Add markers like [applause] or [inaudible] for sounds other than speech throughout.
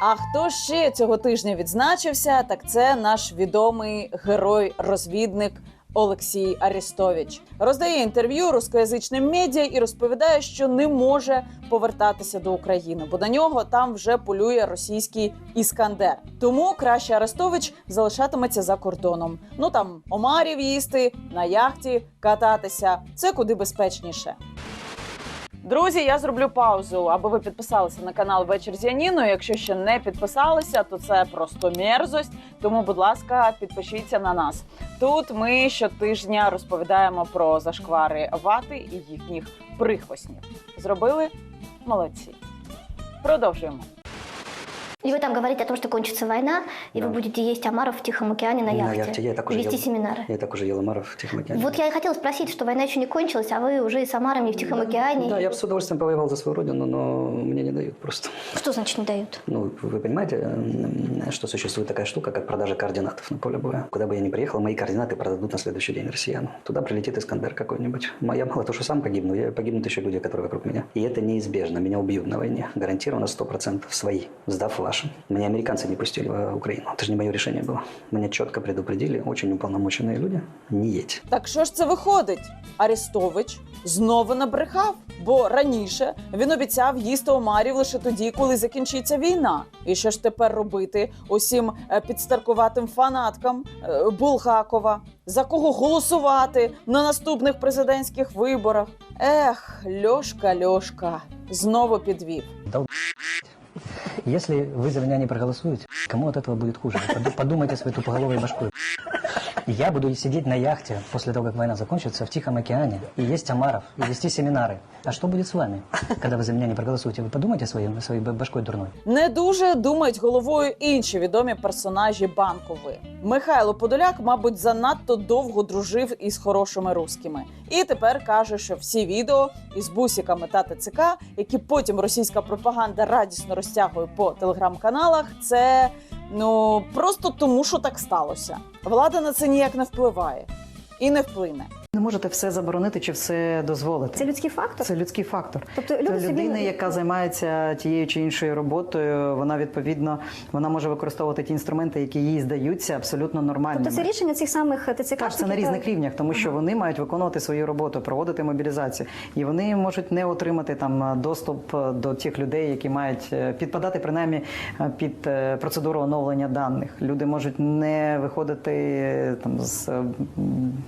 А хто ще цього тижня відзначився? Так це наш відомий герой-розвідник. Олексій Арестович роздає інтерв'ю рускоязичним медіа і розповідає, що не може повертатися до України, бо на нього там вже полює російський іскандер. Тому краще Арестович залишатиметься за кордоном. Ну там омарів їсти на яхті кататися. Це куди безпечніше. Друзі, я зроблю паузу, аби ви підписалися на канал Вечір з Яніною. Якщо ще не підписалися, то це просто мерзость. Тому, будь ласка, підпишіться на нас. Тут ми щотижня розповідаємо про зашквари вати і їхніх прихвостнів. Зробили молодці. Продовжуємо. И вы там говорите о том, что кончится война, и Да. вы будете есть омаров в Тихом океане на На яхте. яхте я так уже вести ел. семинары. Я так уже ел омаров в Тихом океане. Вот я и хотела спросить, что война еще не кончилась, а вы уже и с омарами в Тихом океане. Да, я бы с удовольствием повоевал за свою родину, но мне не дают просто. Что значит не дают? Ну, вы понимаете, что существует такая штука, как продажа координатов на поле боя. Куда бы я ни приехал, мои координаты продадут на следующий день россиян. Туда прилетит Искандер какой-нибудь. Я мало то, что сам погибну, я погибнут еще люди, которые вокруг меня. И это неизбежно. Меня убьют на войне. Гарантированно 100% свои, сдав вашим. Меня американцы не пустили в Украину. Это же не мое решение было. Меня четко предупредили, очень уполномоченные люди, не едь. Так що ж це виходить? Арестович знову набрехав, бо раніше він обіцяв їсти омарів лише тоді, коли закінчиться війна. І що ж тепер робити усім е, підстаркуватим фанаткам е, Булгакова? За кого голосувати на наступних президентських виборах? Ех, Льошка, Льошка, знову підвів. Если вы за меня не проголосуете, кому от этого будет хуже? Подумайте своей тупоголовой башкой. Я буду сидеть на яхте после того, как война закончится, в Тихом океане, и есть омаров, и вести семинары. А что будет с вами, когда вы за меня не проголосуете? Вы подумайте своей, своей б- башкой дурной. Не дуже думають головою інші відомі персонажі банкової. Михайло Подоляк, мабуть, занадто довго дружив із хорошими рускими, і тепер каже, що всі відео із бусиками та ТЦК, які потім російська пропаганда радісно розтягує по телеграм-каналах, це ну просто тому, що так сталося. Влада на це ніяк не впливає і не вплине. Не можете все заборонити чи все дозволити. Це людський фактор. Це людський фактор. Тобто люди Це собі- людина, яка займається тією чи іншою роботою, вона відповідно вона може використовувати ті інструменти, які їй здаються абсолютно нормальними. Тобто це рішення цих самих ТЦК. Так, це на різних рівнях, тому що вони мають виконувати свою роботу, проводити мобілізацію, і вони можуть не отримати там доступ до тих людей, які мають е, підпадати принаймні е, під е, процедуру оновлення даних. Люди можуть не виходити е, там з е,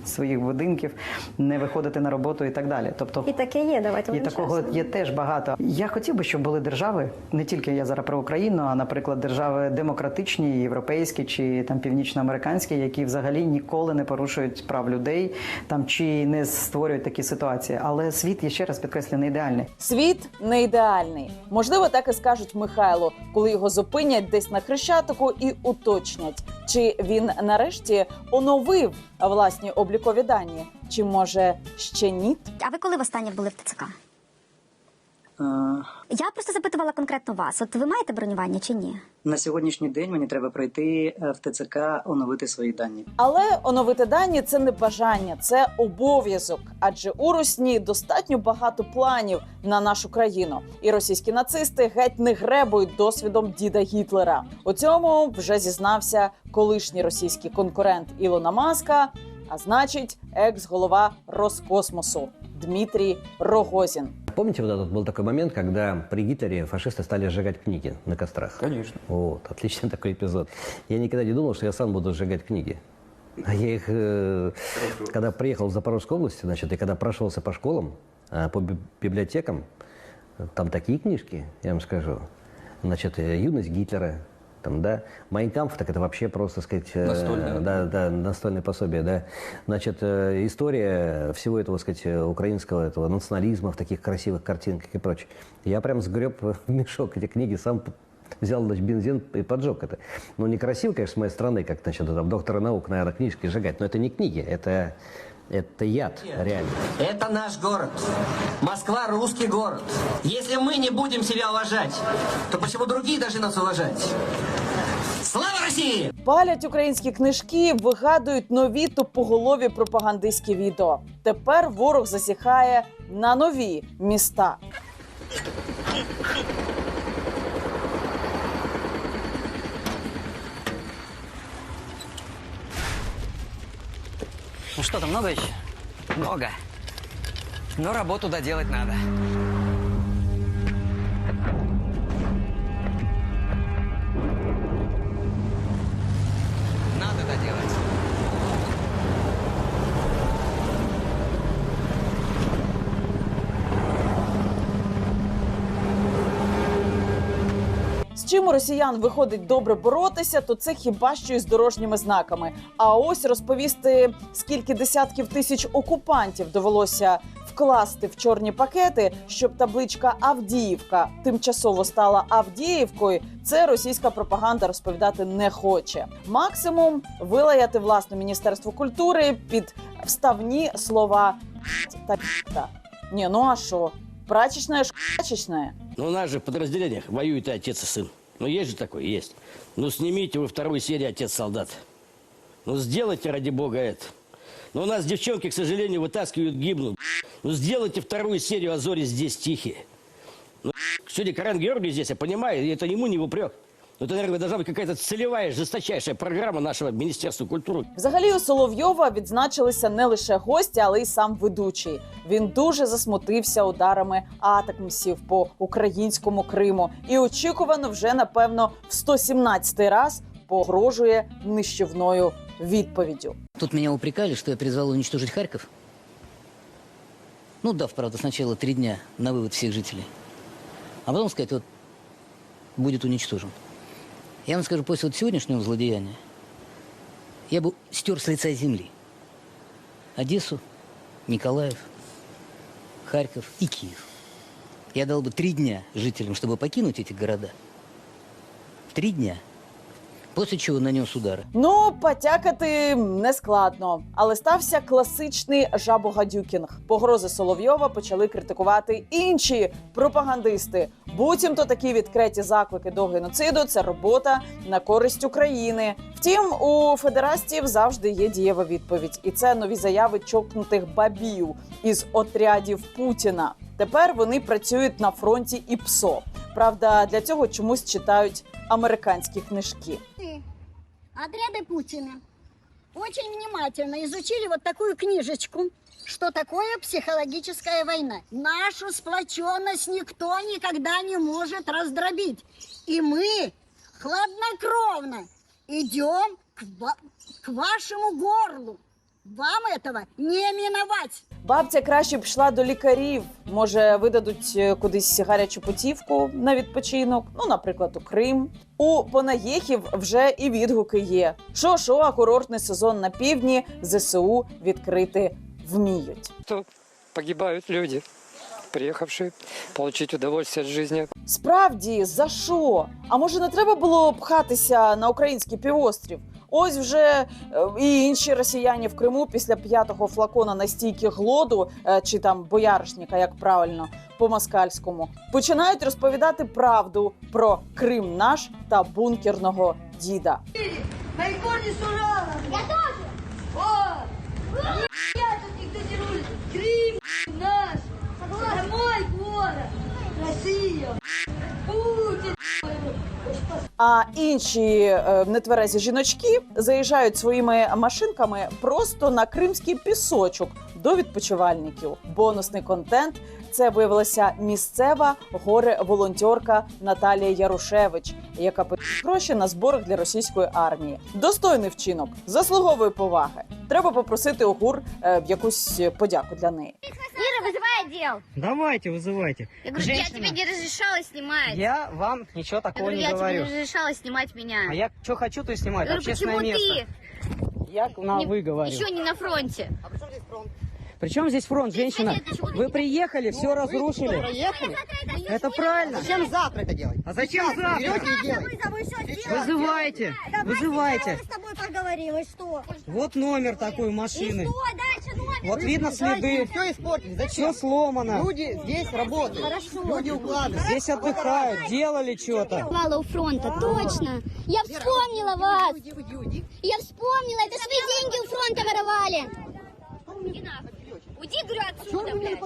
своїх будинків, не виходити на роботу і так далі. Тобто І таке є, давайте і такого чесно. є теж багато. Я хотів би, щоб були держави, не тільки я зараз про Україну, а наприклад, держави демократичні, європейські чи там північноамериканські, які взагалі ніколи не порушують прав людей там чи не створюють такі ситуації. Але світ я ще раз підкреслю, не ідеальний. Світ не ідеальний. Можливо, так і скажуть Михайло, коли його зупинять десь на хрещатику і уточнять, чи він нарешті оновив власні облікові дані, чи може ще ні? А ви коли востаннє були в ТЦК? Я просто запитувала конкретно вас. От ви маєте бронювання чи ні? На сьогоднішній день мені треба пройти е, в ТЦК, оновити свої дані. Але оновити дані це не бажання, це обов'язок. Адже у Росні достатньо багато планів на нашу країну, і російські нацисти геть не гребують досвідом діда Гітлера. У цьому вже зізнався колишній російський конкурент Ілона Маска, а значить, екс-голова Роскосмосу Дмитрій Рогозін. Помните, вот этот был такой момент, когда при Гитлере фашисты стали сжигать книги на кострах? Конечно. Вот, отличный такой [laughs] эпизод. Я никогда не думал, что я сам буду сжигать книги. А я их, э, когда приехал в Запорожскую область, значит, и когда прошелся по школам, э, по би- библиотекам, э, там такие книжки, я вам скажу. Значит, э, «Юность Гитлера», там, да, «Майнкамф», так это вообще просто, сказать, э, Настольное. да, да, настольное пособие, да. Значит, э, история всего этого, сказать, э, украинского этого национализма в таких красивых картинках и прочее. Я прям сгреб [laughs] в мешок эти книги, сам взял значит, бензин и поджег это. Ну, некрасиво, конечно, с моей стороны, как, значит, там, доктора наук, наверное, книжки сжигать, но это не книги, это, это яд, реально. Это наш город. Москва – русский город. Если мы не будем себя уважать, то почему другие должны нас уважать? Версії палять українські книжки, вигадують нові тупоголові пропагандистські відео. Тепер ворог засіхає на нові міста. Ну что там, много ще? Много. Но работу доделать надо. Чим у росіян виходить добре боротися, то це хіба що із дорожніми знаками. А ось розповісти, скільки десятків тисяч окупантів довелося вкласти в чорні пакети, щоб табличка Авдіївка тимчасово стала Авдіївкою. Це російська пропаганда розповідати не хоче. Максимум вилаяти власне міністерство культури під вставні слова та «та». Ні, ну а що? Прачечная ж прачечная. Ну, у нас же в подразделениях воюют и отец, и сын. Ну, есть же такой, есть. Ну, снимите вы вторую серию «Отец-солдат». Ну, сделайте, ради бога, это. Но у нас девчонки, к сожалению, вытаскивают, гибнут. Ну, сделайте вторую серию «А здесь тихие». Ну, сегодня Карен Георгий здесь, я понимаю, это ему не упрек. Но это, наверное, должна быть какая-то целевая, жесточайшая программа нашего Министерства культуры. Взагалі у Соловйова відзначилися не лише гості, але й сам ведучий. Він дуже засмутився ударами атакмсів по українському Криму і очікувано вже напевно в 117-й раз погрожує нищівною відповіддю. Тут меня упрекали, что я призвал уничтожить Харьков. Ну, дав, правда, сначала три дня на вывод всех жителей. А потом сказать, вот, будет уничтожен. Я вам скажу, после вот сегодняшнего злодеяния я бы стер с лица земли Одессу, Николаев, Харьков и Киев. Я дал бы три дня жителям, чтобы покинуть эти города. Три дня. После чего нанес удары. Ну, потякати не складно, але стався класичний жабогадюкінг. Погрози Соловйова почали критикувати інші пропагандисти. Буцімто такі відкриті заклики до геноциду це робота на користь України. Втім, у федерастів завжди є дієва відповідь, і це нові заяви чокнутих бабів із отрядів Путіна. Тепер вони працюють на фронті і ПСО. Правда, для цього чомусь читають американські книжки. Отряды Путина очень внимательно изучили вот такую книжечку, что такое психологическая война. Нашу сплоченность никто никогда не может раздробить. И мы хладнокровно идем к, ва- к вашему горлу. Вам этого не миновать. Бабця краще б йшла до лікарів. Може, видадуть е, кудись гарячу путівку на відпочинок, ну, наприклад, у Крим. У понаєхів вже і відгуки є. Що, що, а курортний сезон на півдні ЗСУ відкрити вміють. погибают люди, приехавшие получить удовольствие от жизни. Справді, за що? А може, не треба було пхатися на український півострів? Ось вже е, і інші росіяни в Криму після п'ятого флакона настійки глоду е, чи там бояришника, як правильно по москальському, починають розповідати правду про Крим наш та бункерного діда. Я тоже. О! Я тут никто не рулит. Крым наш. Это мой город. Россия. Путин. А інші е, нетверезі жіночки заїжджають своїми машинками просто на кримський пісочок до відпочивальників. Бонусний контент це виявилася місцева горе-волонтерка Наталія Ярушевич, яка гроші на зборах для російської армії. Достойний вчинок, заслуговує поваги Треба попросити ОГУР е, в якусь подяку для неї. Ира, вызывай отдел. Давайте, вызывайте. Я говорю, я тебе не разрешала снимать. Я вам ничего Я такого говорю, не я тебе говорю. не разрешала снимать меня. А я что хочу, то и Я снимаю. Это говорю, общественное почему место. ты? Я на Не- вы говорю. Еще не на фронте. Причем здесь фронт, Женщина? Нет, почему ты Вы приехали, все разрушили. Проехали? Это правильно. Зачем завтра это делать? А зачем завтра? Вызывайте, вызывайте. с тобой поговорим, и что? Вот номер такой машины. дальше номер? Вот видно следы. Все испортили. Все сломано. Люди здесь работают. Люди укладывают. Здесь отдыхают, делали что-то. Бывала у фронта, точно. Я вспомнила вас. Уйди, уйди, уйди. Я вспомнила, это ж вы деньги у фронта воровали. Уйди, говорю, отсюда, блядь.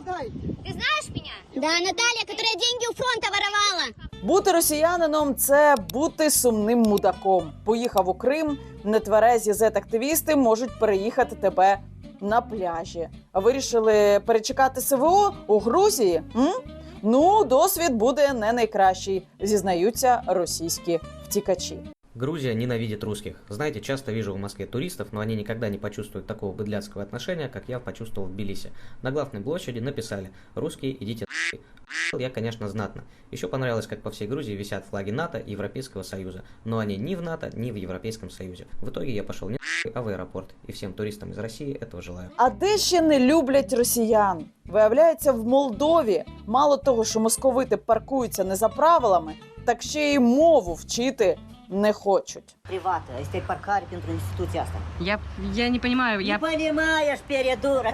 Ты знаешь меня? Да, Наталья, которая деньги у фронта воровала. Бути росіянином це бути сумним мудаком. Поїхав у Крим, нетверезі зет-активісти можуть переїхати тебе на пляжі. Вирішили перечекати СВО у Грузії. М? Ну, досвід буде не найкращий, зізнаються російські втікачі. Грузия ненавидит русских. Знаете, часто вижу в Москве туристов, но они никогда не почувствуют такого быдляцкого отношения, как я почувствовал в Тбилиси. На главной площади написали «Русские, идите нахуй». Охуел Я, конечно, знатно. Еще понравилось, как по всей Грузии висят флаги НАТО и Европейского Союза, но они ни в НАТО, ни в Европейском Союзе. В итоге я пошел не нахуй, а в аэропорт. И всем туристам из России этого желаю. А де ще не люблять росіян? Виявляється, в Молдові мало того, що московити паркуються не за правилами, так ще й мову вчити не хочуть. Приват, а если паркарь в институте ясно. Я, я не понимаю, я... Не понимаешь, передурок.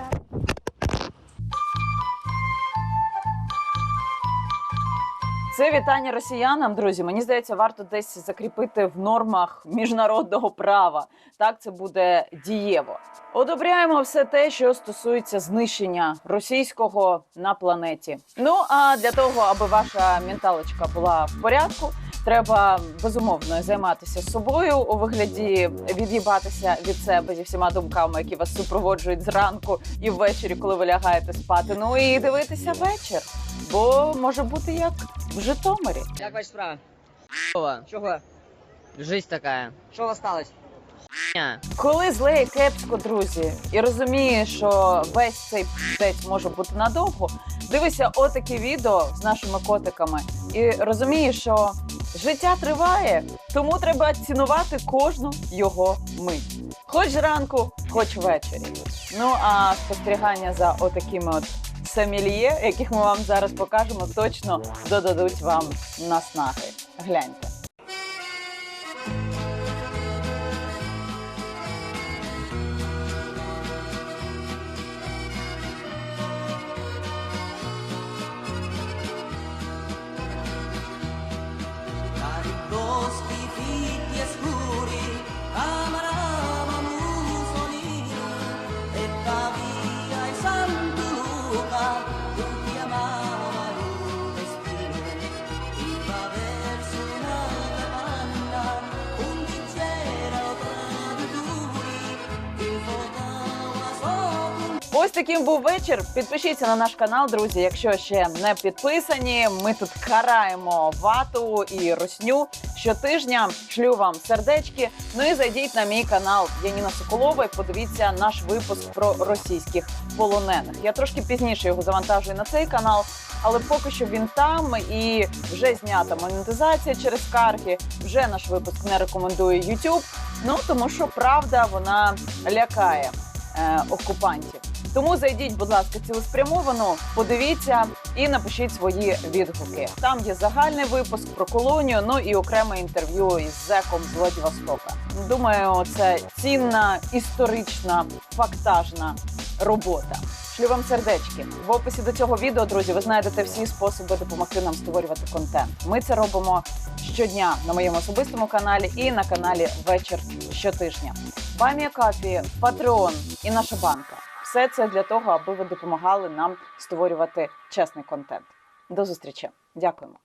Це вітання росіянам, друзі. Мені здається, варто десь закріпити в нормах міжнародного права. Так це буде дієво. Одобряємо все те, що стосується знищення російського на планеті. Ну а для того, аби ваша менталочка була в порядку, треба безумовно займатися собою у вигляді від'їбатися від себе зі всіма думками, які вас супроводжують зранку і ввечері, коли ви лягаєте спати. Ну і дивитися вечір, бо може бути як в Житомирі. Як ваша справа? Чого? Жизнь така. Що осталось? Коли зле і кепсько, друзі, і розумієш, що весь цей п***ець може бути надовго, дивися отакі відео з нашими котиками, і розумієш, що життя триває, тому треба цінувати кожну його мить. Хоч зранку, хоч ввечері. Ну а спостерігання за отакими от самільє, яких ми вам зараз покажемо, точно додадуть вам наснаги. Гляньте. Ось таким був вечір. Підпишіться на наш канал, друзі, якщо ще не підписані. Ми тут караємо вату і росню щотижня. Шлю вам сердечки. Ну і зайдіть на мій канал Яніна Соколова. і Подивіться наш випуск про російських полонених. Я трошки пізніше його завантажую на цей канал, але поки що він там і вже знята монетизація через скарги. Вже наш випуск не рекомендує YouTube. Ну тому що правда вона лякає е, окупантів. Тому зайдіть, будь ласка, цілеспрямовано, подивіться і напишіть свої відгуки. Там є загальний випуск про колонію, ну і окреме інтерв'ю із зеком з Владивостока. Думаю, це цінна історична фактажна робота. Шлю вам сердечки в описі до цього відео, друзі. Ви знайдете всі способи допомогти нам створювати контент. Ми це робимо щодня на моєму особистому каналі і на каналі Вечір щотижня. Бамія Кафі, Патреон і наша банка. Все це для того, аби ви допомагали нам створювати чесний контент. До зустрічі. Дякуємо.